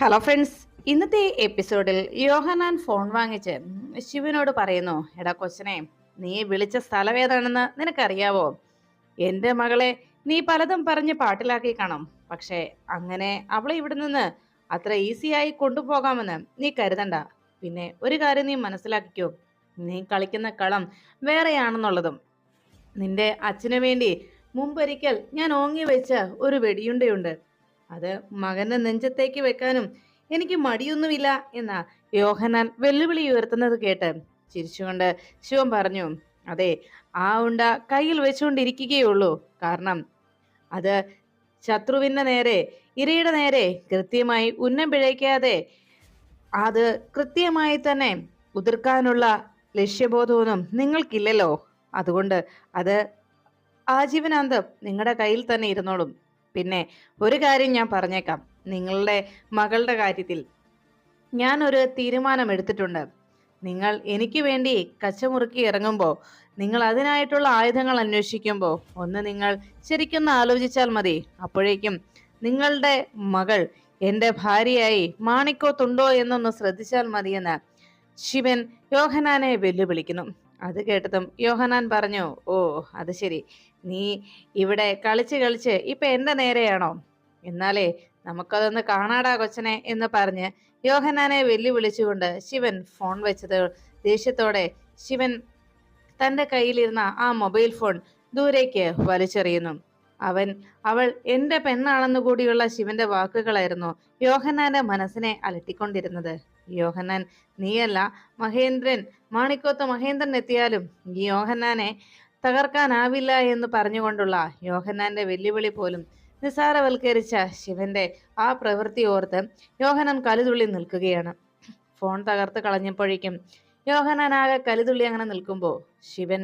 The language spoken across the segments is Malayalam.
ഹലോ ഫ്രണ്ട്സ് ഇന്നത്തെ എപ്പിസോഡിൽ യോഹനാൻ ഫോൺ വാങ്ങിച്ച് ശിവനോട് പറയുന്നു എടാ കൊച്ചനെ നീ വിളിച്ച സ്ഥലം ഏതാണെന്ന് നിനക്കറിയാവോ? എന്റെ മകളെ നീ പലതും പറഞ്ഞ് പാട്ടിലാക്കി കാണും. പക്ഷേ അങ്ങനെ അവളെ ഇവിടെ നിന്ന് അത്ര ഈസിയായി കൊണ്ടുപോകാമെന്ന് നീ കരുതണ്ട. പിന്നെ ഒരു കാര്യം നീ മനസ്സിലാക്കിക്കോ. നീ കളിക്കുന്ന കളം വേറെയാണെന്നുള്ളതും. നിന്റെ അച്ഛനു വേണ്ടി മുമ്പൊരിക്കൽ ഞാൻ ഓങ്ങി വെച്ച ഒരു വെടിയുണ്ടയുണ്ട്. അത് മകന്റെ നെഞ്ചത്തേക്ക് വെക്കാനും എനിക്ക് മടിയൊന്നുമില്ല എന്ന യോഹനാൻ വെല്ലുവിളി ഉയർത്തുന്നത് കേട്ട് ചിരിച്ചുകൊണ്ട് ശിവൻ പറഞ്ഞു അതെ ആ ഉണ്ട കയ്യിൽ വെച്ചുകൊണ്ടിരിക്കുകയുള്ളൂ. കാരണം അത് ശത്രുവിന്റെ നേരെ ഇരയുടെ നേരെ കൃത്യമായി ഉന്നം പിഴയ്ക്കാതെ അത് കൃത്യമായി തന്നെ ഉതിർക്കാനുള്ള ലക്ഷ്യബോധമൊന്നും നിങ്ങൾക്കില്ലല്ലോ. അതുകൊണ്ട് അത് ആജീവനാന്തം നിങ്ങളുടെ കയ്യിൽ തന്നെ ഇരുന്നോളും. പിന്നെ ഒരു കാര്യം ഞാൻ പറഞ്ഞേക്കാം. നിങ്ങളുടെ മകളുടെ കാര്യത്തിൽ ഞാൻ ഒരു തീരുമാനം എടുത്തിട്ടുണ്ട് നിങ്ങൾ എനിക്ക് വേണ്ടി കച്ചമുറുക്കി ഇറങ്ങുമ്പോൾ നിങ്ങൾ അതിനായിട്ടുള്ള ആയുധങ്ങൾ അന്വേഷിക്കുമ്പോൾ ഒന്ന് നിങ്ങൾ ശരിക്കൊന്ന് ആലോചിച്ചാൽ മതി. അപ്പോഴേക്കും നിങ്ങളുടെ മകൾ എന്റെ ഭാര്യയായി മാണിക്കോത്തുണ്ടോ എന്നൊന്ന് ശ്രദ്ധിച്ചാൽ മതിയെന്ന് ശിവൻ യോഹനാനെ വെല്ലുവിളിക്കുന്നു. അത് കേട്ടതും യോഹനാൻ പറഞ്ഞു ഓ അത് ശരി. നീ ഇവിടെ കളിച്ച് കളിച്ച് ഇപ്പൊ എന്റെ നേരെയാണോ? എന്നാലേ നമുക്കതൊന്ന് കാണാടാ കൊച്ചനെ എന്ന് പറഞ്ഞ് യോഹനാനെ വെല്ലുവിളിച്ചുകൊണ്ട് ശിവൻ ഫോൺ വെച്ചത് ദേഷ്യത്തോടെ ശിവൻ തന്റെ കയ്യിലിരുന്ന ആ മൊബൈൽ ഫോൺ ദൂരേക്ക് വലിച്ചെറിയുന്നു. അവൻ അവൾ എന്റെ പെണ്ണാണെന്നു കൂടിയുള്ള ശിവന്റെ വാക്കുകളായിരുന്നു യോഹനാന്റെ മനസ്സിനെ അലട്ടിക്കൊണ്ടിരുന്നത്. യോഹന്നാൻ നീയല്ല മഹേന്ദ്രൻ മാണിക്കോത്ത് മഹേന്ദ്രൻ എത്തിയാലും യോഹന്നാനെ തകർക്കാനാവില്ല എന്ന് പറഞ്ഞുകൊണ്ടുള്ള യോഹന്നാന്റെ വെല്ലുവിളി പോലും നിസ്സാരവൽക്കരിച്ച ശിവന്റെ ആ പ്രവൃത്തി ഓർത്ത് യോഹനാൻ കലുതുള്ളി നിൽക്കുകയാണ്. ഫോൺ തകർത്ത് കളഞ്ഞപ്പോഴേക്കും യോഹനാൻ ആകെ കലുതുള്ളി അങ്ങനെ നിൽക്കുമ്പോൾ ശിവൻ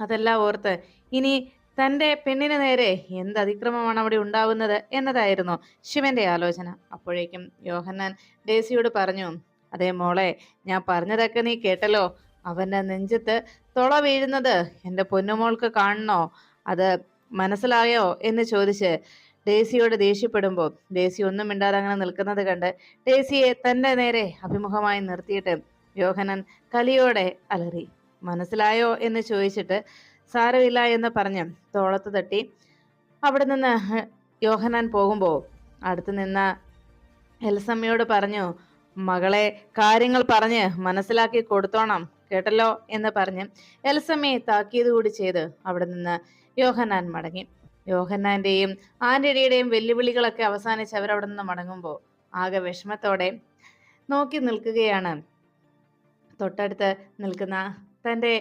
അതെല്ലാം ഓർത്ത് ഇനി തന്റെ പെണ്ണിന് നേരെ എന്ത് അതിക്രമമാണ് അവിടെ ഉണ്ടാവുന്നത് എന്നതായിരുന്നു ശിവന്റെ ആലോചന. അപ്പോഴേക്കും യോഹന്നാൻ ഡേസിയോട് പറഞ്ഞു അതേ മോളെ ഞാൻ പറഞ്ഞതൊക്കെ നീ കേട്ടല്ലോ. അവന്റെ നെഞ്ചത്ത് തുള വീഴുന്നത് എന്റെ പൊന്നുമോൾക്ക് കാണണോ? അത് മനസ്സിലായോ? എന്ന് ചോദിച്ച് ഡേസിയോട് ദേഷ്യപ്പെടുമ്പോൾ ഡേസി ഒന്നും മിണ്ടാതെ അങ്ങനെ നിൽക്കുന്നത് കണ്ട് ഡേസിയെ തന്റെ നേരെ അഭിമുഖമായി നിർത്തിയിട്ട് യോഹനൻ കലിയോടെ അലറി മനസ്സിലായോ? എന്ന് ചോദിച്ചിട്ട് സാരമില്ല എന്ന് പറഞ്ഞ് തോളത്ത് തട്ടി അവിടെ നിന്ന് യോഹനാൻ പോകുമ്പോൾ അടുത്ത് നിന്ന എൽസമ്മയോട് പറഞ്ഞു മകളെ കാര്യങ്ങൾ പറഞ്ഞ് മനസ്സിലാക്കി കൊടുത്തോണം കേട്ടല്ലോ? എന്ന് പറഞ്ഞ് എൽസമ്മയെ താക്കീത് കൂടി ചെയ്ത് അവിടെ നിന്ന് യോഹനാൻ മടങ്ങി. യോഹന്നാന്റെയും ആന്റണിയുടെയും വെല്ലുവിളികളൊക്കെ അവസാനിച്ച് അവരവിടെ നിന്ന് മടങ്ങുമ്പോൾ ആകെ വിഷമത്തോടെ നോക്കി നിൽക്കുകയാണ്. തൊട്ടടുത്ത് നിൽക്കുന്ന തന്റെ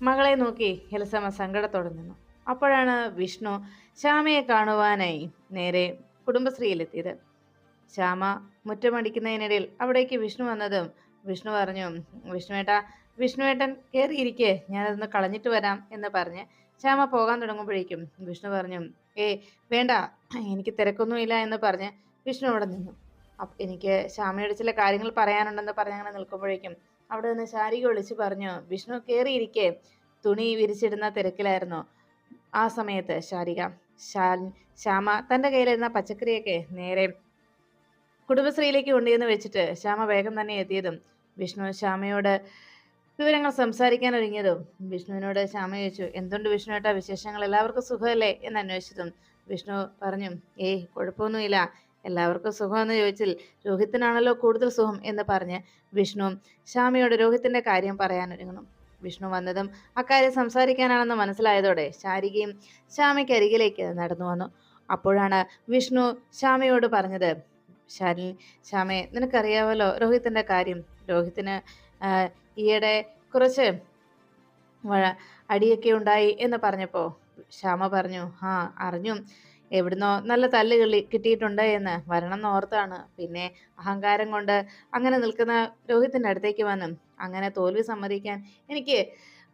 മകളെ നോക്കി എൽസമ്മ സങ്കടത്തോടെ നിന്നു. അപ്പോഴാണ് വിഷ്ണു ശ്യാമയെ കാണുവാനായി നേരെ കുടുംബശ്രീയിലെത്തിയത്. ശ്യാമ മുറ്റമടിക്കുന്നതിനിടയിൽ അവിടേക്ക് വിഷ്ണു വന്നതും വിഷ്ണു പറഞ്ഞു വിഷ്ണുവേട്ട വിഷ്ണുവേട്ടൻ കയറിയിരിക്കെ ഞാനതൊന്ന് കളഞ്ഞിട്ട് വരാം എന്ന് പറഞ്ഞ് ശ്യാമ പോകാൻ തുടങ്ങുമ്പോഴേക്കും വിഷ്ണു പറഞ്ഞു ഏ വേണ്ട എനിക്ക് തിരക്കൊന്നുമില്ല എന്ന് പറഞ്ഞ് വിഷ്ണു അവിടെ നിന്നു. എനിക്ക് ശ്യാമയോട് ചില കാര്യങ്ങൾ പറയാനുണ്ടെന്ന് പറഞ്ഞ് അങ്ങനെ നിൽക്കുമ്പോഴേക്കും അവിടെ നിന്ന് ശാരിക വിളിച്ച് പറഞ്ഞു വിഷ്ണു കയറിയിരിക്കെ തുണി വിരിച്ചിടുന്ന തിരക്കിലായിരുന്നു ആ സമയത്ത് ശാരിക. ശ്യാമ തന്റെ കയ്യിലിരുന്ന പച്ചക്കറിയൊക്കെ നേരെ കുടുംബശ്രീയിലേക്ക് കൊണ്ടുവന്ന് വെച്ചിട്ട് ശ്യാമ വേഗം തന്നെ എത്തിയതും വിഷ്ണു ശ്യാമയോട് വിവരങ്ങൾ സംസാരിക്കാൻ ഒരുങ്ങിയതും വിഷ്ണുവിനോട് ശ്യാമ ചോദിച്ചു എന്തുകൊണ്ട് വിഷ്ണുവേട്ട വിശേഷങ്ങൾ? എല്ലാവർക്കും സുഖമല്ലേ? എന്ന് അന്വേഷിച്ചതും വിഷ്ണു പറഞ്ഞു ഏയ് കുഴപ്പമൊന്നുമില്ല. എല്ലാവർക്കും സുഖമെന്ന് ചോദിച്ചിൽ രോഹിത്തിനാണല്ലോ കൂടുതൽ സുഖം എന്ന് പറഞ്ഞ് വിഷ്ണുവും ശ്യാമയോട് രോഹിത്തിന്റെ കാര്യം പറയാനൊരുങ്ങണം വിഷ്ണു വന്നതും അക്കാര്യം സംസാരിക്കാനാണെന്ന് മനസ്സിലായതോടെ ശാരികയും ശ്യാമിക്ക് അരികിലേക്ക് നടന്നു വന്നു. അപ്പോഴാണ് വിഷ്ണു ശ്യാമയോട് പറഞ്ഞത് ശാരി ശ്യാമെ നിനക്കറിയാമല്ലോ രോഹിത്തിന്റെ കാര്യം. രോഹിത്തിന് ഈയിടെ കുറച്ച് അടിയൊക്കെ ഉണ്ടായി എന്ന് പറഞ്ഞപ്പോൾ ശ്യാമ പറഞ്ഞു ആ അറിഞ്ഞു. എവിടുന്നോ നല്ല തല്ല് കിളി കിട്ടിയിട്ടുണ്ട് എന്ന് വരണം എന്നോർത്താണ്. പിന്നെ അഹങ്കാരം കൊണ്ട് അങ്ങനെ നിൽക്കുന്ന രോഹിത്തിന്റെ അടുത്തേക്ക് വന്നു അങ്ങനെ തോൽവി സമ്മതിക്കാൻ എനിക്ക്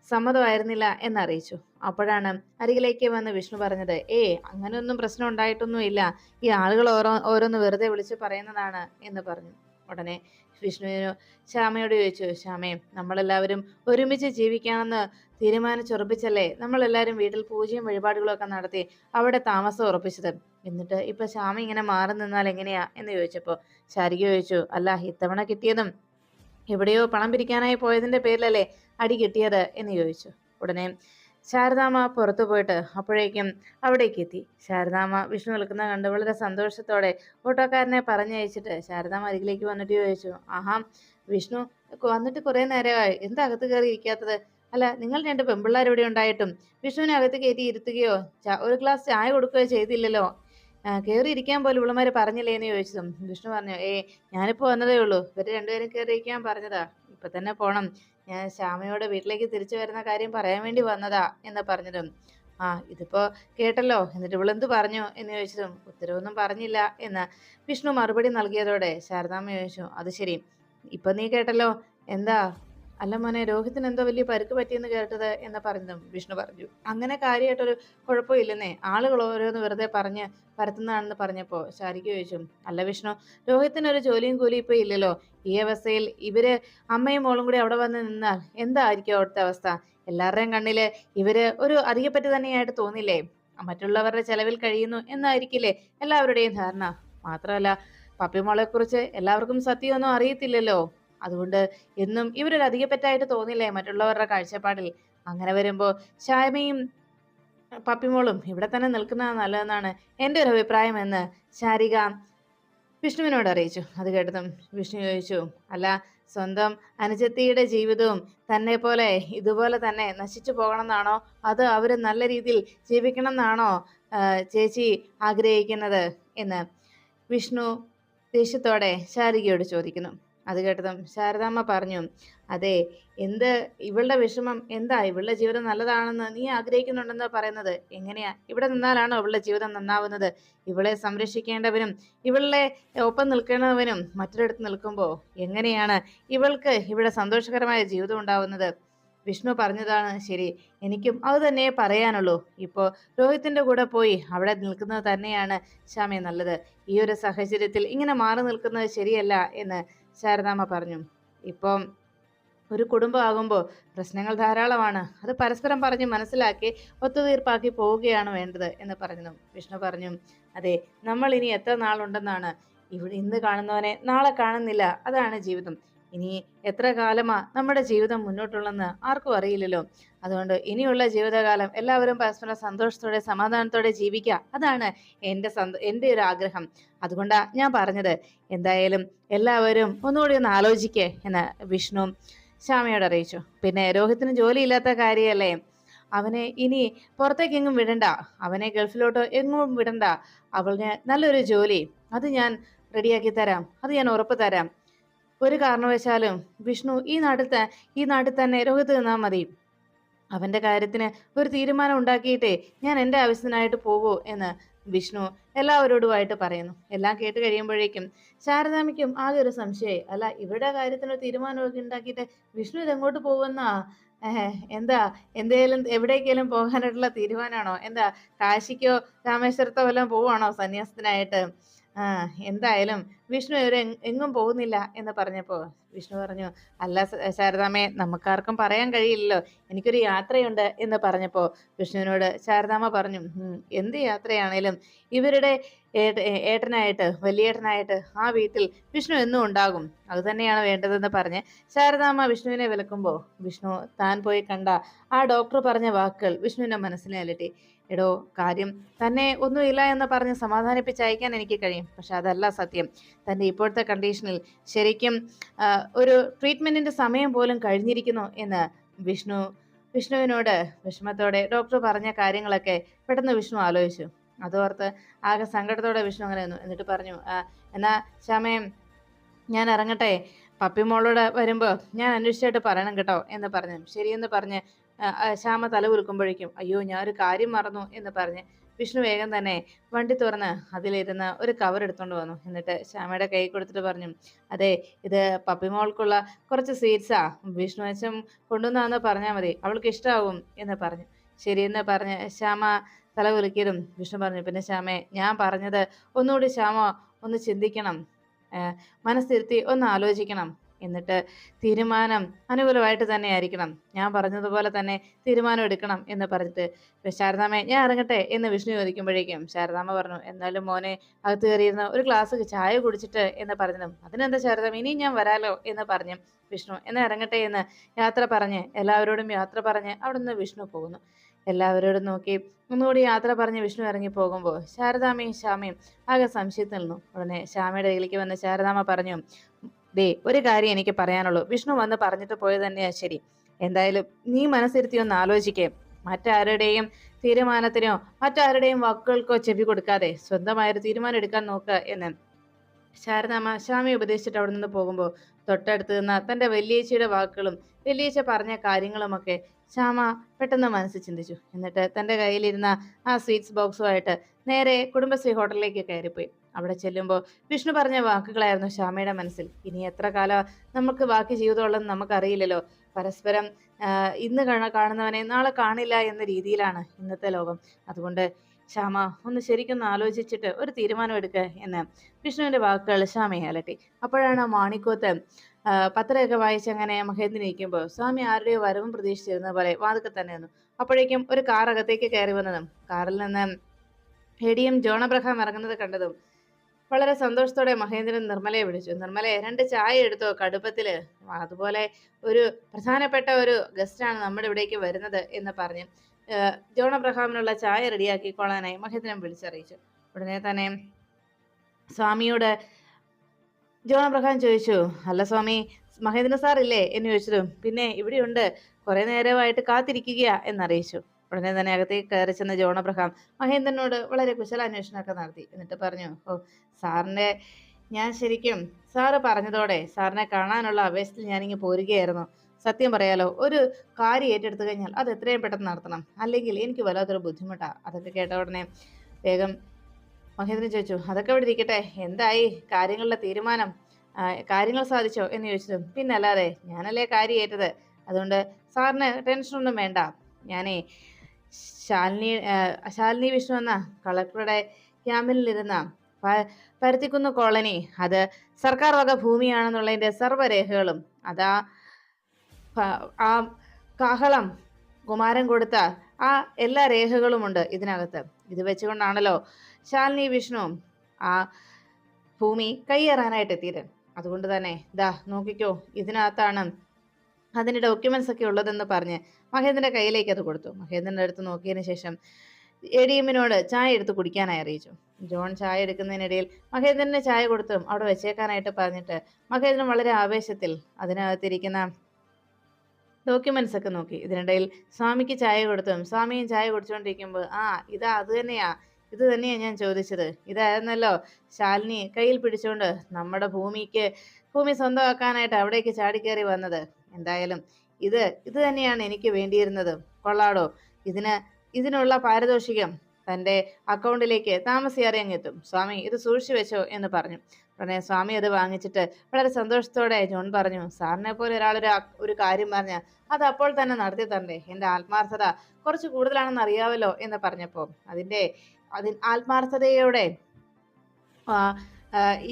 സമ്മതമായിരുന്നില്ല എന്നറിയിച്ചു. അപ്പോഴാണ് അരികിലേക്ക് വന്ന് വിഷ്ണു പറഞ്ഞത് ഏ അങ്ങനെയൊന്നും പ്രശ്നം ഉണ്ടായിട്ടൊന്നും ഇല്ല ഈ ആളുകൾ ഓരോ ഓരോന്ന് വെറുതെ വിളിച്ച് പറയുന്നതാണ് എന്ന് പറഞ്ഞു. ഉടനെ വിഷ്ണുവിനു ശ്യാമയോട് ചോദിച്ചു ശ്യാമേ നമ്മളെല്ലാവരും ഒരുമിച്ച് ജീവിക്കാമെന്ന് തീരുമാനിച്ചുറപ്പിച്ചല്ലേ? നമ്മളെല്ലാവരും വീട്ടിൽ പൂജയും വഴിപാടുകളും ഒക്കെ നടത്തി അവിടെ താമസം ഉറപ്പിച്ചത്. എന്നിട്ട് ഇപ്പൊ ശ്യാമ ഇങ്ങനെ മാറി നിന്നാൽ എങ്ങനെയാ? എന്ന് ചോദിച്ചപ്പോൾ ശാരിക ചോദിച്ചു അല്ല ഇത്തവണ കിട്ടിയതും എവിടെയോ പണം പിരിക്കാനായി പോയതിന്റെ പേരിലല്ലേ അടി കിട്ടിയത്? എന്ന് ചോദിച്ചു. ഉടനെ ശാരദാമ്മ പുറത്തു പോയിട്ട് അപ്പോഴേക്കും അവിടേക്ക് എത്തി. ശാരദാമ്മ വിഷ്ണു നിൽക്കുന്ന കണ്ട് വളരെ സന്തോഷത്തോടെ ഓട്ടോക്കാരനെ പറഞ്ഞയച്ചിട്ട് ശാരദാമ്മ അരികിലേക്ക് വന്നിട്ട് ചോദിച്ചു ആഹാ വിഷ്ണു വന്നിട്ട് കുറേ നേരമായി. എന്താ അകത്ത് കയറി ഇരിക്കാത്തത്? അല്ല നിങ്ങൾ രണ്ട് പെമ്പിള്ളാർ ഇവിടെ ഉണ്ടായിട്ടും വിഷ്ണുവിനെ അകത്ത് കയറ്റി ഇരുത്തുകയോ? ഒരു ഗ്ലാസ് ചായ കൊടുക്കുകയോ ചെയ്തില്ലല്ലോ? കയറി ഇരിക്കാൻ പോലും ഇവളുമാര് പറഞ്ഞില്ലേ? എന്ന് ചോദിച്ചതും വിഷ്ണു പറഞ്ഞു ഏ ഞാനിപ്പോ വന്നതേ ഉള്ളൂ. ഇവർ രണ്ടുപേരും കയറി ഇരിക്കാൻ പറഞ്ഞതാ. ഇപ്പൊ തന്നെ പോണം. ഞാൻ ശ്യാമയോട് വീട്ടിലേക്ക് തിരിച്ചു വരുന്ന കാര്യം പറയാൻ വേണ്ടി വന്നതാ എന്ന് പറഞ്ഞതും ആ ഇതിപ്പോ കേട്ടല്ലോ എന്നിട്ട് ഇവളെന്ത് പറഞ്ഞു? എന്ന് ചോദിച്ചതും ഉത്തരവൊന്നും പറഞ്ഞില്ല എന്ന് വിഷ്ണു മറുപടി നൽകിയതോടെ ശാരദാമ്മ ചോദിച്ചു അത് ശരി ഇപ്പൊ നീ കേട്ടല്ലോ എന്താ? അല്ല മോനെ രോഹിത്തിന് എന്തോ വലിയ പരുക്ക് പറ്റിയെന്ന് കേട്ടത് എന്ന് പറഞ്ഞതും വിഷ്ണു പറഞ്ഞു. അങ്ങനെ കാര്യമായിട്ടൊരു കുഴപ്പമില്ലെന്നേ ആളുകൾ ഓരോന്ന് വെറുതെ പറഞ്ഞ് പരത്തുന്നതാണെന്ന് പറഞ്ഞപ്പോൾ ശാരിക്ക് ചോദിച്ചു അല്ല വിഷ്ണു രോഹിത്തിന് ഒരു ജോലിയും കൂലിയും ഇപ്പൊ ഇല്ലല്ലോ ഈ അവസ്ഥയിൽ ഇവർ അമ്മയും മോളും കൂടി അവിടെ വന്ന് നിന്നാൽ എന്തായിരിക്കും അവിടുത്തെ അവസ്ഥ? എല്ലാവരുടെയും കണ്ണിൽ ഇവർ ഒരു അധികപ്പറ്റി തന്നെയായിട്ട് തോന്നില്ലേ? മറ്റുള്ളവരുടെ ചെലവിൽ കഴിയുന്നു എന്നായിരിക്കില്ലേ എല്ലാവരുടെയും ധാരണ? മാത്രമല്ല പപ്പിമോളെ കുറിച്ച് എല്ലാവർക്കും സത്യമൊന്നും അറിയത്തില്ലല്ലോ. അതുകൊണ്ട് എന്നും ഇവരൊരു അധികപ്പറ്റായിട്ട് തോന്നില്ലേ മറ്റുള്ളവരുടെ കാഴ്ചപ്പാടിൽ? അങ്ങനെ വരുമ്പോൾ ഷായ്മയും പപ്പിമോളും ഇവിടെ തന്നെ നിൽക്കുന്നതാണ് നല്ലതെന്നാണ് എന്റെ ഒരു അഭിപ്രായം എന്ന് ശാരിക വിഷ്ണുവിനോട് അറിയിച്ചു. അത് കേട്ടതും വിഷ്ണു ചോദിച്ചു അല്ല സ്വന്തം അനുജത്തിയുടെ ജീവിതവും തന്നെ പോലെ ഇതുപോലെ തന്നെ നശിച്ചു പോകണം എന്നാണോ അത് അവർ നല്ല രീതിയിൽ ജീവിക്കണം എന്നാണോ ചേച്ചി ആഗ്രഹിക്കുന്നത്? എന്ന് വിഷ്ണു ദേഷ്യത്തോടെ ശാരികയോട് ചോദിക്കുന്നു. അത് കേട്ടതും ശാരദാമ്മ പറഞ്ഞു അതെ എന്ത് ഇവളുടെ വിഷമം? എന്താ ഇവളുടെ ജീവിതം നല്ലതാണെന്ന് നീ ആഗ്രഹിക്കുന്നുണ്ടെന്ന് പറയുന്നത്? എങ്ങനെയാ? ഇവിടെ നിന്നാലാണോ ഇവളുടെ ജീവിതം നന്നാവുന്നത്? ഇവളെ സംരക്ഷിക്കേണ്ടവനും ഇവളെ ഒപ്പം നിൽക്കേണ്ടവനും മറ്റൊരിടത്ത് നിൽക്കുമ്പോൾ എങ്ങനെയാണ് ഇവൾക്ക് ഇവിടെ സന്തോഷകരമായ ജീവിതം ഉണ്ടാവുന്നത്? വിഷ്ണു പറഞ്ഞതാണ് ശരി. എനിക്കും അത് തന്നെ പറയാനുള്ളൂ. ഇപ്പോൾ രോഹിത്തിന്റെ കൂടെ പോയി അവിടെ നിൽക്കുന്നത് തന്നെയാണ് ശ്യാമേ നല്ലത്. ഈ ഒരു സാഹചര്യത്തിൽ ഇങ്ങനെ മാറി നിൽക്കുന്നത് ശരിയല്ല എന്ന് ശാരദാമ്മ പറഞ്ഞു. ഇപ്പം ഒരു കുടുംബമാകുമ്പോൾ പ്രശ്നങ്ങൾ ധാരാളമാണ്. അത് പരസ്പരം പറഞ്ഞ് മനസ്സിലാക്കി ഒത്തുതീർപ്പാക്കി പോവുകയാണ് വേണ്ടത് എന്ന് പറഞ്ഞു വിഷ്ണു പറഞ്ഞു. അതെ നമ്മൾ ഇനി എത്ര നാളുണ്ടെന്നാണ്? ഇവിടെ ഇന്ന് കാണുന്നവനെ നാളെ കാണുന്നില്ല. അതാണ് ജീവിതം. ഇനി എത്ര കാലമാ നമ്മുടെ ജീവിതം മുന്നോട്ടുള്ളെന്ന് ആർക്കും അറിയില്ലല്ലോ. അതുകൊണ്ട് ഇനിയുള്ള ജീവിതകാലം എല്ലാവരും പരസ്പരം സന്തോഷത്തോടെ സമാധാനത്തോടെ ജീവിക്കുക. അതാണ് എന്റെ സന്തോ എന്റെ ഒരു ആഗ്രഹം. അതുകൊണ്ട് ഞാൻ പറഞ്ഞത്. എന്തായാലും എല്ലാവരും ഒന്നുകൂടി ഒന്ന് ആലോചിക്കേ എന്ന് വിഷ്ണു ശ്യാമയോട് അറിയിച്ചു. പിന്നെ രോഹിത്തിന് ജോലിയില്ലാത്ത കാര്യമല്ലേ? അവനെ ഇനി പുറത്തേക്കെങ്ങും വിടണ്ട. അവനെ ഗൾഫിലോട്ട് എങ്ങും വിടണ്ട. അവളിന് നല്ലൊരു ജോലി. അത് ഞാൻ റെഡിയാക്കി തരാം. അത് ഞാൻ ഉറപ്പ് തരാം. ഒരു കാരണവശാലും വിഷ്ണു ഈ നാട്ടിൽ ഈ നാട്ടിൽ തന്നെ രോഹിത് നിന്നാൽ മതി. അവന്റെ കാര്യത്തിന് ഒരു തീരുമാനം ഉണ്ടാക്കിയിട്ടേ ഞാൻ എന്റെ ആവശ്യത്തിനായിട്ട് പോകൂ എന്ന് വിഷ്ണു എല്ലാവരോടുമായിട്ട് പറയുന്നു. എല്ലാം കേട്ട് കഴിയുമ്പോഴേക്കും ശാരദാമിക്കും ആകെ ഒരു സംശയമായി. അല്ല ഇവരുടെ കാര്യത്തിന് ഒരു തീരുമാനമൊക്കെ ഉണ്ടാക്കിയിട്ട് വിഷ്ണു ഇതെങ്ങോട്ട് പോകുമെന്നാ എന്താ? എന്തേലും എവിടേക്കെങ്കിലും പോകാനായിട്ടുള്ള തീരുമാനമാണോ എന്താ കാശിക്കോ രാമേശ്വരത്തോ വല്ലതും പോവാണോ സന്യാസത്തിനായിട്ട്? ആ എന്തായാലും വിഷ്ണു ഇവരെ എങ്ങും പോകുന്നില്ല എന്ന് പറഞ്ഞപ്പോൾ വിഷ്ണു പറഞ്ഞു അല്ല ശാരദാമേ നമുക്കാർക്കും പറയാൻ കഴിയില്ലല്ലോ. എനിക്കൊരു യാത്രയുണ്ട് എന്ന് പറഞ്ഞപ്പോൾ വിഷ്ണുവിനോട് ശാരദാമ പറഞ്ഞു എന്ത് യാത്രയാണേലും ഇവരുടെ ഏട്ടനായിട്ട് വലിയേട്ടനായിട്ട് ആ വീട്ടിൽ വിഷ്ണു എന്നും ഉണ്ടാകും. അത് തന്നെയാണ് വേണ്ടതെന്ന് പറഞ്ഞ് ശാരദാമ്മ വിഷ്ണുവിനെ വിലക്കുമ്പോൾ വിഷ്ണു താൻ പോയി കണ്ട ആ ഡോക്ടർ പറഞ്ഞ വാക്കുകൾ വിഷ്ണുവിന്റെ മനസ്സിനെ അലട്ടി. എടോ കാര്യം തന്നെ ഒന്നുമില്ല എന്ന് പറഞ്ഞ് സമാധാനിപ്പിച്ച് അയക്കാൻ എനിക്ക് കഴിയും. പക്ഷെ അതല്ല സത്യം. തന്റെ ഇപ്പോഴത്തെ കണ്ടീഷനിൽ ശരിക്കും ഒരു ട്രീറ്റ്മെന്റിന്റെ സമയം പോലും കഴിഞ്ഞിരിക്കുന്നു എന്ന് വിഷ്ണു വിഷ്ണുവിനോട് വിഷമത്തോടെ ഡോക്ടർ പറഞ്ഞ കാര്യങ്ങളൊക്കെ പെട്ടെന്ന് വിഷ്ണു ആലോചിച്ചു. അതോർത്ത് ആകെ സങ്കടത്തോടെ വിഷ്ണു അങ്ങനെ നിന്നു. എന്നിട്ട് പറഞ്ഞു എന്നാ ശമയം ഞാൻ ഇറങ്ങട്ടെ. പപ്പിമോളോട് വരുമ്പോൾ ഞാൻ അന്വേഷിച്ചായിട്ട് പറയണം കേട്ടോ എന്ന് പറഞ്ഞു. ശരിയെന്ന് പറഞ്ഞ് ശ്യാമ തല കുലുക്കുമ്പോഴേക്കും അയ്യോ ഞാൻ ഒരു കാര്യം മറന്നു എന്ന് പറഞ്ഞ് വിഷ്ണു വേഗം തന്നെ വണ്ടി തുറന്ന് അതിലിരുന്ന് ഒരു കവർ എടുത്തുകൊണ്ട് വന്നു. എന്നിട്ട് ശ്യാമയുടെ കൈ കൊടുത്തിട്ട് പറഞ്ഞു അതെ ഇത് പപ്പിമോൾക്കുള്ള കുറച്ച് സ്വീറ്റ്സാ വിഷ്ണു അച്ഛൻ കൊണ്ടുവന്നാന്ന് പറഞ്ഞാൽ മതി. അവൾക്ക് ഇഷ്ടമാവും എന്ന് പറഞ്ഞു. ശരിയെന്ന് പറഞ്ഞ് ശ്യാമ തല കുലുക്കിയതും വിഷ്ണു പറഞ്ഞു പിന്നെ ശ്യാമേ ഞാൻ പറഞ്ഞത് ഒന്നുകൂടി ശ്യാമ ഒന്ന് ചിന്തിക്കണം. മനസ്സിരുത്തി ഒന്ന് ആലോചിക്കണം. എന്നിട്ട് തീരുമാനം അനുകൂലമായിട്ട് തന്നെ ആയിരിക്കണം. ഞാൻ പറഞ്ഞതുപോലെ തന്നെ തീരുമാനം എടുക്കണം എന്ന് പറഞ്ഞിട്ട് ശാരദാമ്മ ഞാൻ ഇറങ്ങട്ടെ? എന്ന് വിഷ്ണു ചോദിക്കുമ്പോഴേക്കും ശാരദാമ്മ പറഞ്ഞു എന്നാലും മോനെ അകത്ത് കയറിയിരുന്ന ഒരു ഗ്ലാസ് ചായ കുടിച്ചിട്ട് എന്ന് പറഞ്ഞതും. അതിനെന്താ ശാരദാമ്മ ഇനിയും ഞാൻ വരാലോ? എന്ന് പറഞ്ഞു വിഷ്ണു എന്നാ ഇറങ്ങട്ടെ എന്ന് യാത്ര പറഞ്ഞ് എല്ലാവരോടും യാത്ര പറഞ്ഞ് അവിടെ നിന്ന് വിഷ്ണു പോകുന്നു. എല്ലാവരോടും നോക്കി ഒന്നുകൂടി യാത്ര പറഞ്ഞ് വിഷ്ണു ഇറങ്ങി പോകുമ്പോൾ ശാരദാമയും ശ്യാമയും ആകെ സംശയത്തിൽ നിന്നു. ഉടനെ ശ്യാമയുടെ കയ്യിലേക്ക് വന്ന് ശാരദാമ്മ പറഞ്ഞു ദേ ഒരു കാര്യം എനിക്ക് പറയാനുള്ളൂ. വിഷ്ണു വന്ന് പറഞ്ഞിട്ട് പോയത് തന്നെയാ ശരി. എന്തായാലും നീ മനസ്സിരുത്തി ഒന്ന് ആലോചിക്കേ. മറ്റാരുടെയും തീരുമാനത്തിനോ മറ്റാരുടെയും വാക്കുകൾക്കോ ചെവി കൊടുക്കാതെ സ്വന്തമായൊരു തീരുമാനം എടുക്കാൻ നോക്ക എന്ന്. ശാരദാമ്മ ശ്യാമി ഉപദേശിച്ചിട്ട് അവിടെ നിന്ന് പോകുമ്പോൾ തൊട്ടടുത്ത് നിന്ന തന്റെ വലിയേച്ചിയുടെ വാക്കുകളും വലിയേച്ച പറഞ്ഞ കാര്യങ്ങളുമൊക്കെ ശ്യാമ പെട്ടെന്ന് മനസ്സിൽ ചിന്തിച്ചു. എന്നിട്ട് തന്റെ കയ്യിലിരുന്ന ആ സ്വീറ്റ്സ് ബോക്സുമായിട്ട് നേരെ കുടുംബശ്രീ ഹോട്ടലിലേക്ക് കയറിപ്പോയി. അവിടെ ചെല്ലുമ്പോൾ വിഷ്ണു പറഞ്ഞ വാക്കുകളായിരുന്നു ശ്യാമയുടെ മനസ്സിൽ. ഇനി എത്ര കാലം നമുക്ക് ബാക്കി ജീവിതമുള്ളതെന്ന് നമുക്കറിയില്ലല്ലോ. പരസ്പരം ഇന്ന് കാണ- കാണുന്നവനെ നാളെ കാണില്ല എന്ന രീതിയിലാണ് ഇന്നത്തെ ലോകം. അതുകൊണ്ട് ശ്യാമ ഒന്ന് ശരിക്കൊന്ന് ആലോചിച്ചിട്ട് ഒരു തീരുമാനം എടുക്കുക എന്ന് വിഷ്ണുവിന്റെ വാക്കുകൾ ശ്യാമയെ അലട്ടി. അപ്പോഴാണ് മാണിക്കോത്ത് പത്രമൊക്കെ വായിച്ച് അങ്ങനെ മഹേന്ദ്രൻ ഇരിക്കുമ്പോൾ സ്വാമി ആരുടെയോ വരവും പ്രതീക്ഷിച്ചിരുന്ന പോലെ വാതുക്കെ തന്നെ അപ്പോഴേക്കും ഒരു കാർ അകത്തേക്ക് കയറി വന്നതും കാറിൽ നിന്ന് എടിയും ജോൺ അബ്രഹാം ഇറങ്ങുന്നത് കണ്ടതും വളരെ സന്തോഷത്തോടെ മഹേന്ദ്രൻ നിർമ്മലയെ വിളിച്ചു. നിർമ്മലയെ രണ്ട് ചായ എടുത്തോ കടുപ്പത്തിൽ? അതുപോലെ ഒരു പ്രധാനപ്പെട്ട ഒരു ഗസ്റ്റാണ് നമ്മുടെ ഇവിടേക്ക് വരുന്നത് എന്ന് പറഞ്ഞ്. അബ്രഹാമിനുള്ള ചായ റെഡിയാക്കിക്കോളാനായി മഹേന്ദ്രൻ വിളിച്ചറിയിച്ചു. ഉടനെ തന്നെ സ്വാമിയോട് അബ്രഹാം ചോദിച്ചു അല്ല സ്വാമി മഹേന്ദ്രൻ സാർ ഇല്ലേ? എന്ന് ചോദിച്ചതും പിന്നെ ഇവിടെയുണ്ട്. കുറെ നേരമായിട്ട് കാത്തിരിക്കുക എന്നറിയിച്ചു. ഉടനെ തന്നെ അകത്തേക്ക് കയറി ചെന്ന ജോൺ അബ്രഹാം മഹേന്ദ്രനോട് വളരെ കുശല കുശലാന്വേഷണമൊക്കെ നടത്തി. എന്നിട്ട് പറഞ്ഞു ഓ സാറിന്റെ ഞാൻ ശരിക്കും സാറ് പറഞ്ഞതോടെ സാറിനെ കാണാനുള്ള ആവേശത്തിൽ ഞാനിങ്ങ് പോരുകയായിരുന്നു. സത്യം പറയാലോ ഒരു കാര്യം ഏറ്റെടുത്തു കഴിഞ്ഞാൽ അത് എത്രയും പെട്ടെന്ന് നടത്തണം. അല്ലെങ്കിൽ എനിക്ക് വല്ലാത്തൊരു ബുദ്ധിമുട്ടാണ് അതൊക്കെ കേട്ട ഉടനെ വേഗം മഹേന്ദ്രൻ ചോദിച്ചു അതൊക്കെ ഇവിടെ ഇരിക്കട്ടെ? എന്തായി? കാര്യങ്ങളുടെ തീരുമാനം കാര്യങ്ങൾ സാധിച്ചോ? എന്ന് ചോദിച്ചതും പിന്നല്ലാതെ ഞാനല്ലേ കാര്യം ഏറ്റത് അതുകൊണ്ട് സാറിന് ടെൻഷനൊന്നും വേണ്ട. ഞാനേ ശാലിനി ശാലിനി വിഷ്ണു എന്ന കളക്ടറുടെ ക്യാമ്പിലിരുന്ന പരുത്തിക്കുന്ന് കോളനി അത് സർക്കാർ വക ഭൂമിയാണെന്നുള്ളതിന്റെ സർവരേഖകളും അതാ ആ കാഹളം കുമാരൻ കൊടുത്ത ആ എല്ലാ രേഖകളുമുണ്ട് ഇതിനകത്ത്. ഇത് വെച്ചുകൊണ്ടാണല്ലോ ശാലിനി വിഷ്ണു ആ ഭൂമി കയ്യേറാനായിട്ട് എത്തിയത് അതുകൊണ്ട് തന്നെ ദാ നോക്കിക്കോ ഇതിനകത്താണ് അതിന്റെ ഡോക്യുമെൻസ് ഒക്കെ ഉള്ളതെന്ന് പറഞ്ഞ് മഹേന്ദ്രന്റെ കയ്യിലേക്ക് അത് കൊടുത്തു. മഹേന്ദ്രന്റെ അടുത്ത് നോക്കിയതിന് ശേഷം എ ഡി എമ്മിനോട് ചായ എടുത്ത് കുടിക്കാനായി അറിയിച്ചു. ജോൺ ചായ എടുക്കുന്നതിനിടയിൽ മഹേന്ദ്രന് ചായ കൊടുത്തും അവിടെ വെച്ചേക്കാനായിട്ട് പറഞ്ഞിട്ട് മഹേന്ദ്രൻ വളരെ ആവേശത്തിൽ അതിനകത്തിരിക്കുന്ന ഡോക്യുമെന്റ്സ് ഒക്കെ നോക്കി. ഇതിനിടയിൽ സ്വാമിക്ക് ചായ കൊടുത്തും സ്വാമിയും ചായ കുടിച്ചുകൊണ്ടിരിക്കുമ്പോൾ ആ ഇത് അത് തന്നെയാ. ഇത് തന്നെയാണ് ഞാൻ ചോദിച്ചത്. ഇതായിരുന്നല്ലോ ശാലിനി കയ്യിൽ പിടിച്ചുകൊണ്ട് നമ്മുടെ ഭൂമിക്ക് ഭൂമി സ്വന്തമാക്കാനായിട്ട് അവിടേക്ക് ചാടിക്കേറി വന്നത്. എന്തായാലും ഇത് ഇത് തന്നെയാണ് എനിക്ക് വേണ്ടിയിരുന്നത്. കൊള്ളാടോ. ഇതിന് ഇതിനുള്ള പാരിതോഷികം തന്റെ അക്കൗണ്ടിലേക്ക് താമസിയാതെ അങ്ങ് എത്തും സ്വാമി ഇത് സൂക്ഷിച്ചു വെച്ചോ എന്ന് പറഞ്ഞു. ഉടനെ സ്വാമി അത് വാങ്ങിച്ചിട്ട് വളരെ സന്തോഷത്തോടെ ജോൺ പറഞ്ഞു സാറിനെ പോലെ ഒരാളൊരു ഒരു കാര്യം പറഞ്ഞാൽ അത് അപ്പോൾ തന്നെ നടത്തി തരണ്ടേ? എന്റെ ആത്മാർത്ഥത കുറച്ച് കൂടുതലാണെന്ന് അറിയാമല്ലോ എന്ന് പറഞ്ഞപ്പോൾ അതിന്റെ അതിൻ ആത്മാർത്ഥതയോടെ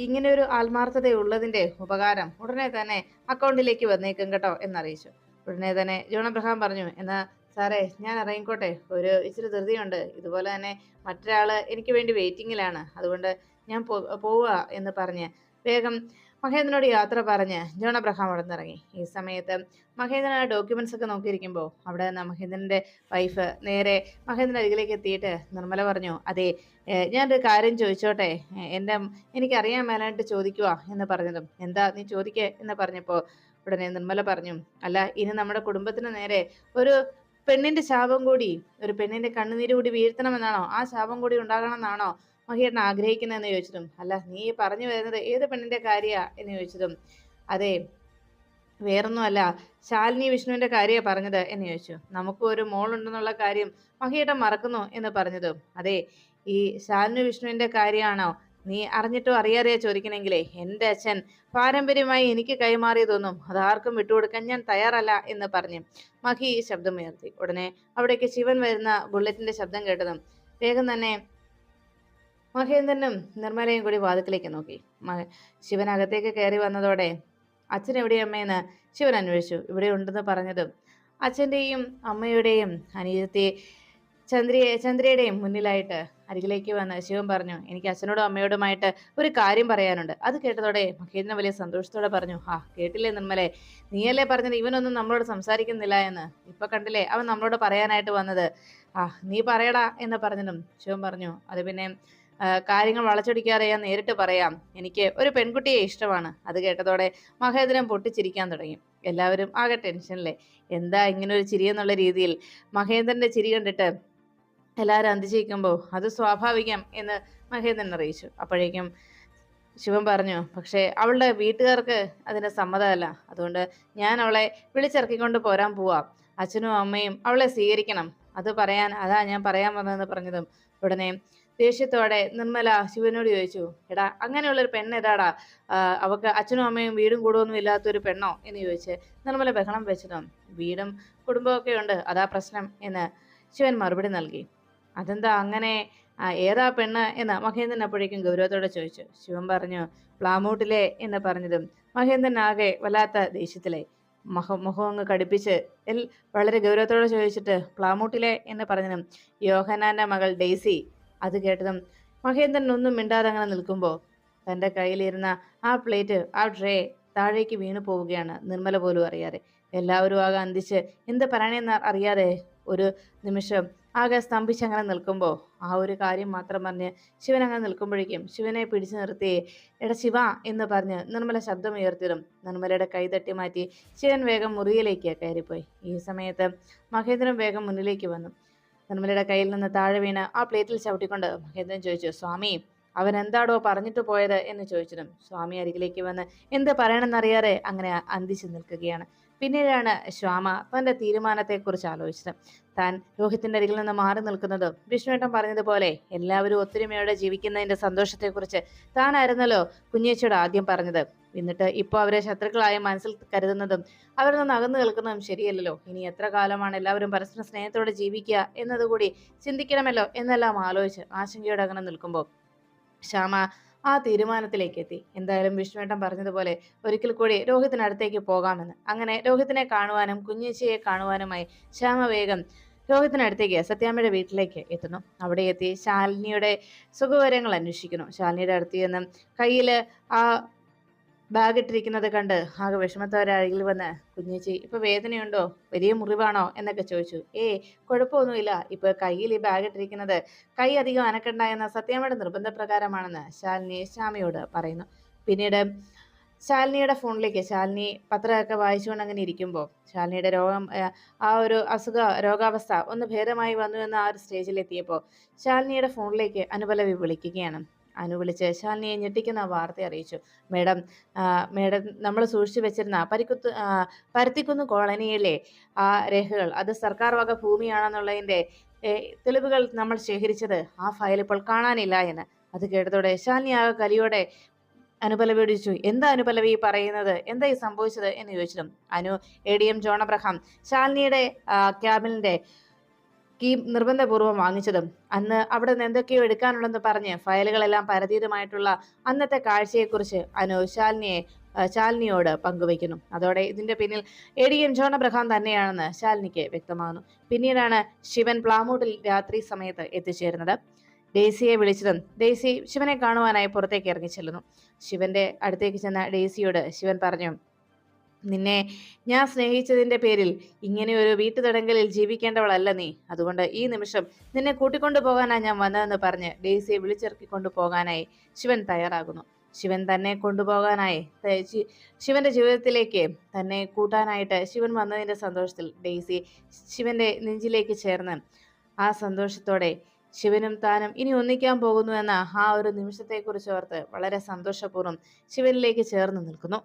ഇങ്ങനെ ഒരു ആത്മാർത്ഥത ഉള്ളതിന്റെ ഉപകാരം ഉടനെ തന്നെ അക്കൗണ്ടിലേക്ക് വന്നേക്കും കേട്ടോ എന്നറിയിച്ചു. ഉടനെ തന്നെ ജോൺ അബ്രഹാം പറഞ്ഞു എന്നാ സാറേ ഞാൻ ഇറങ്ങിക്കോട്ടെ. ഒരു ഇച്ചിരി ധൃതിയുണ്ട്. ഇതുപോലെ തന്നെ മറ്റൊരാൾ എനിക്ക് വേണ്ടി വെയിറ്റിങ്ങിലാണ് അതുകൊണ്ട് ഞാൻ പോവുക എന്ന് പറഞ്ഞ് വേഗം മഹേന്ദ്രനോട് യാത്ര പറഞ്ഞ് ജോൺ അബ്രഹാം അവിടെ നിന്നിറങ്ങി ഈ സമയത്ത് മഹേന്ദ്രൻ ആ ഡോക്യുമെന്റ്സ് ഒക്കെ നോക്കിയിരിക്കുമ്പോൾ അവിടെ നിന്ന് മഹേന്ദ്രന്റെ വൈഫ് നേരെ മഹേന്ദ്രൻ അരികിലേക്ക് എത്തിയിട്ട് നിർമ്മല പറഞ്ഞു അതെ ഞാനൊരു കാര്യം ചോദിച്ചോട്ടെ? എന്റെ എനിക്കറിയാൻ മേലായിട്ട് ചോദിക്കുക എന്ന് പറഞ്ഞതും. എന്താ നീ ചോദിക്കേ? എന്ന് പറഞ്ഞപ്പോൾ ഉടനെ നിർമ്മല പറഞ്ഞു അല്ല ഇനി നമ്മുടെ കുടുംബത്തിന് നേരെ ഒരു പെണ്ണിന്റെ ശാപം കൂടി ഒരു പെണ്ണിന്റെ കണ്ണുനീര് കൂടി വീഴ്ത്തണമെന്നാണോ? ആ ശാപം കൂടി ഉണ്ടാകണമെന്നാണോ? മഹിയേട്ടൻ ആഗ്രഹിക്കുന്നതെന്ന് ചോദിച്ചതും അല്ല നീ പറഞ്ഞു വരുന്നത് ഏത് പെണ്ണിന്റെ കാര്യാ? എന്ന് ചോദിച്ചതും അതെ വേറൊന്നുമല്ല ശാലിനി വിഷ്ണുവിന്റെ കാര്യമാണ് പറഞ്ഞത് എന്ന് ചോദിച്ചു. നമുക്ക് ഒരു മോളുണ്ടെന്നുള്ള കാര്യം മഹിയേട്ടൻ മറക്കുന്നു എന്ന് പറഞ്ഞതും അതെ ഈ ശാലിനി വിഷ്ണുവിന്റെ കാര്യമാണോ നീ അറിഞ്ഞിട്ടോ അറിയാറിയാ ചോദിക്കണമെങ്കിലേ എന്റെ അച്ഛൻ പാരമ്പര്യമായി എനിക്ക് കൈമാറിയതൊന്നും അതാർക്കും വിട്ടുകൊടുക്കാൻ ഞാൻ തയ്യാറല്ല എന്ന് പറഞ്ഞു. മഹി ഈ ശബ്ദമുയർത്തി. ഉടനെ അവിടേക്ക് ശിവൻ വരുന്ന ബുള്ളറ്റിന്റെ ശബ്ദം കേട്ടതും വേഗം തന്നെ മഹേന്ദ്രനും നിർമ്മലയും കൂടി വാതുക്കിലേക്ക് നോക്കി. ശിവൻ അകത്തേക്ക് കയറി വന്നതോടെ അച്ഛൻ എവിടെയമ്മയെന്ന് ശിവൻ അന്വേഷിച്ചു. ഇവിടെ ഉണ്ടെന്ന് പറഞ്ഞതും അച്ഛന്റെയും അമ്മയുടെയും അനിയത്തെ ചന്ദ്രയെ ചന്ദ്രയുടെയും മുന്നിലായിട്ട് അരികിലേക്ക് വന്ന് ശിവൻ പറഞ്ഞു എനിക്ക് അച്ഛനോടും അമ്മയോടുമായിട്ട് ഒരു കാര്യം പറയാനുണ്ട്. അത് കേട്ടതോടെ മഹേന്ദ്രൻ വലിയ സന്തോഷത്തോടെ പറഞ്ഞു ആ കേട്ടില്ലേ നിർമ്മലെ? നീയല്ലേ പറഞ്ഞത് ഇവനൊന്നും നമ്മളോട് സംസാരിക്കുന്നില്ല എന്ന്? ഇപ്പൊ കണ്ടില്ലേ അവൻ നമ്മളോട് പറയാനായിട്ട് വന്നത്? ആ നീ പറയടാ എന്ന് പറഞ്ഞതും ശിവൻ പറഞ്ഞു. അത് പിന്നെ കാര്യങ്ങൾ വളച്ചൊടിക്കാറിയാൻ നേരിട്ട് പറയാം. എനിക്ക് ഒരു പെൺകുട്ടിയെ ഇഷ്ടമാണ്. അത് കേട്ടതോടെ മഹേന്ദ്രൻ പൊട്ടിച്ചിരിക്കാൻ തുടങ്ങി. എല്ലാവരും ആകെ ടെൻഷനിലെ. എന്താ ഇങ്ങനെ ഒരു ചിരി എന്നുള്ള രീതിയിൽ മഹേന്ദ്രന്റെ ചിരി കണ്ടിട്ട് എല്ലാവരും അന്തിച്ചിരിക്കുമ്പോൾ അത് സ്വാഭാവികം എന്ന് മഹേന്ദ്രൻ അറിയിച്ചു. അപ്പോഴേക്കും ശിവൻ പറഞ്ഞു പക്ഷേ അവളുടെ വീട്ടുകാർക്ക് അതിന് സമ്മതമല്ല. അതുകൊണ്ട് ഞാൻ അവളെ വിളിച്ചിറക്കിക്കൊണ്ട് പോരാൻ പോവാം. അച്ഛനും അമ്മയും അവളെ സ്വീകരിക്കണം. അത് പറയാൻ അതാ ഞാൻ പറയാൻ വന്നതെന്ന് പറഞ്ഞതും ഉടനെ ദേഷ്യത്തോടെ നിർമ്മല ശിവനോട് ചോദിച്ചു എടാ അങ്ങനെയുള്ളൊരു പെണ്ണ് ഏതാടാ അവക്ക് അച്ഛനും അമ്മയും വീടും കൂടുമൊന്നും ഇല്ലാത്തൊരു പെണ്ണോ? എന്ന് ചോദിച്ച് നിർമ്മല ബഹളം വെച്ചതും വീടും കുടുംബമൊക്കെ ഉണ്ട് അതാ പ്രശ്നം എന്ന് ശിവൻ മറുപടി നൽകി. അതെന്താ അങ്ങനെ? ഏതാ പെണ്ണ്? എന്ന് മഹേന്ദ്രൻ അപ്പോഴേക്കും ഗൗരവത്തോടെ ചോദിച്ചു. ശിവൻ പറഞ്ഞു പ്ലാമൂട്ടിലെ എന്ന് പറഞ്ഞതും മഹേന്ദ്രൻ ആകെ വല്ലാത്ത ദേഷ്യത്തിലെ മഹ മുഖം അങ്ങ് കടുപ്പിച്ച് എൽ വളരെ ഗൗരവത്തോടെ ചോദിച്ചിട്ട് പ്ലാമൂട്ടിലെ എന്ന് പറഞ്ഞതും യോഹനാന്റെ മകൾ ഡെയ്സി അത് കേട്ടതും മഹേന്ദ്രൻ ഒന്നും മിണ്ടാതെ അങ്ങനെ നിൽക്കുമ്പോൾ തന്റെ കയ്യിലിരുന്ന ആ പ്ലേറ്റ് ആ ട്രേ താഴേക്ക് വീണു പോവുകയാണ് നിർമ്മല പോലും അറിയാതെ. എല്ലാവരും ആകെ അന്തിച്ച് എന്ത് പറയണമെന്ന് അറിയാതെ? ഒരു നിമിഷം ആകെ സ്തംഭിച്ച് അങ്ങനെ നിൽക്കുമ്പോൾ ആ ഒരു കാര്യം മാത്രം പറഞ്ഞ് ശിവൻ അങ്ങനെ നിൽക്കുമ്പോഴേക്കും ശിവനെ പിടിച്ചു നിർത്തി എടാ ശിവ എന്ന് പറഞ്ഞ് നിർമ്മല ശബ്ദമുയർത്തിയതും നിർമ്മലയുടെ കൈ തട്ടി മാറ്റി ശിവൻ വേഗം മുറിയിലേക്ക് കയറിപ്പോയി. ഈ സമയത്ത് മഹേന്ദ്രൻ വേഗം മുന്നിലേക്ക് വന്നു. നിർമ്മലയുടെ കയ്യിൽ നിന്ന് താഴെ വീണ് ആ പ്ലേറ്റിൽ ചവിട്ടിക്കൊണ്ട് മഹേന്ദ്രൻ ചോദിച്ചു സ്വാമി അവൻ എന്താടോ പറഞ്ഞിട്ട് പോയത്? എന്ന് ചോദിച്ചതും സ്വാമി അരികിലേക്ക് വന്ന് എന്ത് പറയണമെന്നറിയാതെ? അങ്ങനെ അന്തിച്ചു നിൽക്കുകയാണ്. പിന്നീടാണ് ശ്യാമ തന്റെ തീരുമാനത്തെക്കുറിച്ച് ആലോചിച്ചത്. താൻ രോഹിത്തിന്റെ അരികിൽ നിന്ന് മാറി നിൽക്കുന്നത് വിഷ്ണുവേട്ടൻ പറഞ്ഞതുപോലെ എല്ലാവരും ഒത്തൊരുമയോടെ ജീവിക്കുന്നതിന്റെ സന്തോഷത്തെക്കുറിച്ച് താനായിരുന്നല്ലോ കുഞ്ഞേച്ചിയോട് ആദ്യം പറഞ്ഞത്. എന്നിട്ട് ഇപ്പോൾ അവരെ ശത്രുക്കളായ മനസ്സിൽ കരുതുന്നതും അവരിൽ നിന്ന് അകന്നു നിൽക്കുന്നതും ശരിയല്ലല്ലോ. ഇനി എത്ര കാലമാണ് എല്ലാവരും പരസ്പര സ്നേഹത്തോടെ ജീവിക്കുക എന്നതുകൂടി ചിന്തിക്കണമല്ലോ എന്നെല്ലാം ആലോചിച്ച് ആശങ്കയോടെ അങ്ങനെ നിൽക്കുമ്പോൾ ശ്യാമ ആ തീരുമാനത്തിലേക്ക് എത്തി എന്തായാലും വിഷ്ണുവേട്ടൻ പറഞ്ഞതുപോലെ ഒരിക്കൽ കൂടി രോഹിത്തിനടുത്തേക്ക് പോകാമെന്ന്. അങ്ങനെ രോഹിത്തിനെ കാണുവാനും കുഞ്ഞേച്ചിയെ കാണുവാനുമായി ശ്യാമ വേഗം രോഹിത്തിനടുത്തേക്ക് സത്യാമ്മയുടെ വീട്ടിലേക്ക് എത്തുന്നു. അവിടെ എത്തി ശാലിനിയുടെ സുഖവിവരങ്ങൾ അന്വേഷിക്കുന്നു. ശാലിനിയുടെ അടുത്ത് ചെന്ന് കയ്യിൽ ആ ബാഗ് ഇട്ടിരിക്കുന്നത് കണ്ട് ആകെ വിഷമത്തോടെ വന്ന് കുഞ്ഞേച്ചി ഇപ്പൊ വേദനയുണ്ടോ? വലിയ മുറിവാണോ? എന്നൊക്കെ ചോദിച്ചു. ഏ കുഴപ്പമൊന്നുമില്ല. ഇപ്പൊ കയ്യിൽ ഈ ബാഗ് ഇട്ടിരിക്കുന്നത് കൈ അധികം അനക്കണ്ട എന്ന സത്യാമ്മയുടെ നിർബന്ധപ്രകാരമാണെന്ന് ശാലിനി ശ്യാമയോട് പറയുന്നു. പിന്നീട് ശാലിനിയുടെ ഫോണിലേക്ക് ശാലിനി പത്രമൊക്കെ വായിച്ചുകൊണ്ട് അങ്ങനെ ഇരിക്കുമ്പോൾ ശാലിനിയുടെ രോഗം ആ ഒരു അസുഖ രോഗാവസ്ഥ ഒന്ന് ഭേദമായി വന്നു എന്ന ആ ഒരു സ്റ്റേജിലെത്തിയപ്പോൾ ശാലിനിയുടെ ഫോണിലേക്ക് അനുപലവി വിളിക്കുകയാണ്. അനു വിളിച്ച് ശാലിനിയെ ഞെട്ടിക്കുന്ന വാർത്ത അറിയിച്ചു. മേഡം മേഡം നമ്മൾ സൂക്ഷിച്ചു വെച്ചിരുന്ന പരിക്കുത്ത് പരുത്തിക്കുന്ന് കോളനിയിലെ ആ രേഖകൾ അത് സർക്കാർ വക ഭൂമിയാണെന്നുള്ളതിന്റെ തെളിവുകൾ നമ്മൾ ശേഖരിച്ചത് ആ ഫയൽ ഇപ്പോൾ കാണാനില്ല എന്ന്. അത് കേട്ടതോടെ ശാലിനി ആ കലിയോടെ അനുപലവി ചോദിച്ചു എന്താ അനുപലവി പറയുന്നത്? എന്താ ഈ സംഭവിച്ചത്? എന്ന് ചോദിച്ചതും Anu A. D. M. John Abraham ശാലിനിയുടെ ക്യാബിനിന്റെ കീ നിർബന്ധപൂർവം വാങ്ങിച്ചതും. അന്ന് അവിടെ നിന്ന് എന്തൊക്കെയോ എടുക്കാനുണ്ടെന്ന് പറഞ്ഞ് ഫയലുകളെല്ലാം പരതീതമായിട്ടുള്ള അന്നത്തെ കാഴ്ചയെക്കുറിച്ച് അനു ശാലിനിയെ ശാലിനിയോട് പങ്കുവയ്ക്കുന്നു. അതോടെ ഇതിന്റെ പിന്നിൽ A D M John Abraham തന്നെയാണെന്ന് ശാലിനിക്ക് വ്യക്തമാകുന്നു. പിന്നീടാണ് ശിവൻ പ്ലാമൂട്ടിൽ രാത്രി സമയത്ത് എത്തിച്ചേരുന്നത്. ഡേസിയെ വിളിച്ചതും ഡേസി ശിവനെ കാണുവാനായി പുറത്തേക്ക് ഇറങ്ങി ചെല്ലുന്നു. ശിവന്റെ അടുത്തേക്ക് ചെന്ന ഡേസിയോട് ശിവൻ പറഞ്ഞു നിന്നെ ഞാൻ സ്നേഹിച്ചതിന്റെ പേരിൽ ഇങ്ങനെ ഒരു വീട്ടുതടങ്കലിൽ ജീവിക്കേണ്ടവളല്ല നീ. അതുകൊണ്ട് ഈ നിമിഷം നിന്നെ കൂട്ടിക്കൊണ്ടു പോകാനാ ഞാൻ വന്നതെന്ന് പറഞ്ഞ് ഡേസിയെ വിളിച്ചിറക്കിക്കൊണ്ടു പോകാനായി ശിവൻ തയ്യാറാകുന്നു. ശിവൻ തന്നെ കൊണ്ടുപോകാനായി ശിവന്റെ ജീവിതത്തിലേക്ക് തന്നെ കൂട്ടാനായിട്ട് ശിവൻ വന്നതിന്റെ സന്തോഷത്തിൽ ഡെയ്സി ശിവന്റെ നെഞ്ചിലേക്ക് ചേർന്ന് ആ സന്തോഷത്തോടെ ശിവനും താനും ഇനി ഒന്നിക്കാൻ പോകുന്നു എന്ന ആ ഒരു നിമിഷത്തെക്കുറിച്ച് ഓർത്ത് വളരെ സന്തോഷപൂർവം ശിവനിലേക്ക് ചേർന്ന് നിൽക്കുന്നു.